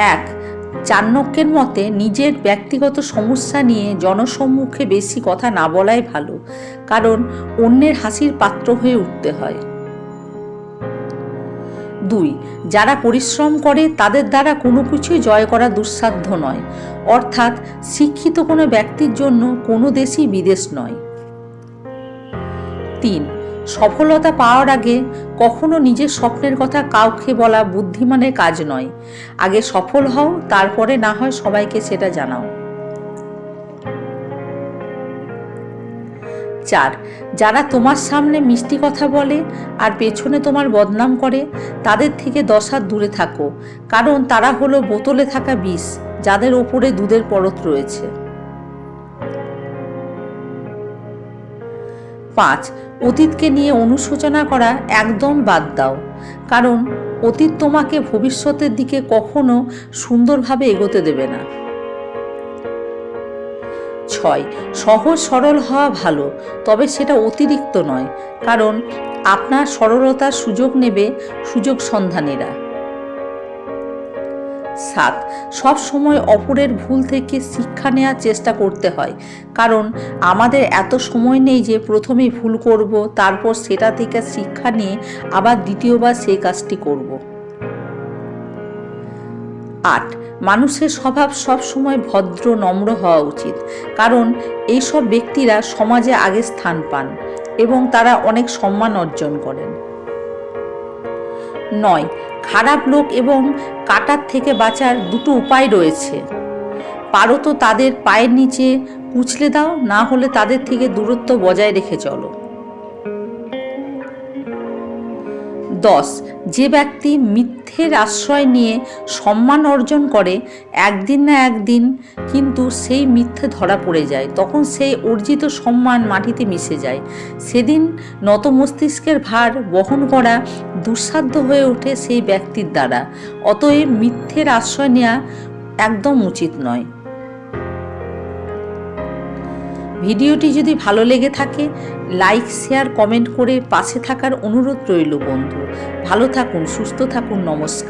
এক, চাণক্যের মতে নিজের ব্যক্তিগত সমস্যা নিয়ে জনসম্মুখে বেশি কথা না বলাই ভালো, কারণ অন্যের হাসির পাত্র হয়ে উঠতে হয়। দুই, যারা পরিশ্রম করে তাদের দ্বারা কোনো কিছুই জয় করা দুঃসাধ্য নয়, অর্থাৎ শিক্ষিত কোনো ব্যক্তির জন্য কোনো দেশই বিদেশ নয়। তিন সফলতা পাওয়ার আগে কখনো নিজের স্বপ্নের কথা কাউকে বলা বুদ্ধিমানের কাজ নয়। আগে সফল হও, তারপরে না হয় সবাইকে সেটা জানাও। চার, যারা তোমার সামনে মিষ্টি কথা বলে আর পেছনে তোমার বদনাম করে, তাদের থেকে দশ হাত দূরে থাকো। কারণ তারা হলো বোতলে থাকা বিষ, যাদের ওপরে দুধের পরত রয়েছে। পাঁচ, অতীতকে নিয়ে অনুশোচনা করা একদম বাদ দাও। কারণ অতীত তোমাকে ভবিষ্যতের দিকে কখনো সুন্দরভাবে এগোতে দেবে না। ছয়, সহজ সরল হওয়া ভালো, তবে সেটা অতিরিক্ত নয়, কারণ আপনার সরলতার সুযোগ নেবে সুযোগ সন্ধানীরা। সাত। সব সময় অপরের ভুল থেকে শিক্ষা নেওয়ার চেষ্টা করতে হয়। কারণ আমাদের এত সময় নেই যে প্রথমে ভুল করব, তারপর সেটা থেকে শিক্ষা নিয়ে আবার দ্বিতীয়বার সেই কাজটি করব। আট। মানুষের স্বভাব সব সময় ভদ্র, নম্র হওয়া উচিত। কারণ এইসব ব্যক্তিরা সমাজে আগে স্থান পান এবং তারা অনেক সম্মান অর্জন করেন। নয়। খারাপ লোক এবং কাটার থেকে বাঁচার দুটো উপায় রয়েছে। পারো তো তাদের পায়ের নিচে কুচলে দাও, না হলে তাদের থেকে দূরত্ব বজায় রেখে চলো। দশ। যে ব্যক্তি মিথ্যের আশ্রয় নিয়ে সম্মান অর্জন করে একদিন না একদিন কিন্তু সেই মিথ্যে ধরা পড়ে যায়। তখন সেই অর্জিত সম্মান মাটিতে মিশে যায়। সেদিন নত মস্তিষ্কের ভার বহন করা দুঃসাধ্য হয়ে ওঠে সেই ব্যক্তির দ্বারা। অতএব মিথ্যের আশ্রয় নেওয়া একদম উচিত নয়। ভিডিওটি যদি ভালো লেগে থাকে, লাইক, শেয়ার, কমেন্ট করে পাশে থাকার অনুরোধ রইল বন্ধু। ভালো থাকুন, সুস্থ থাকুন, নমস্কার।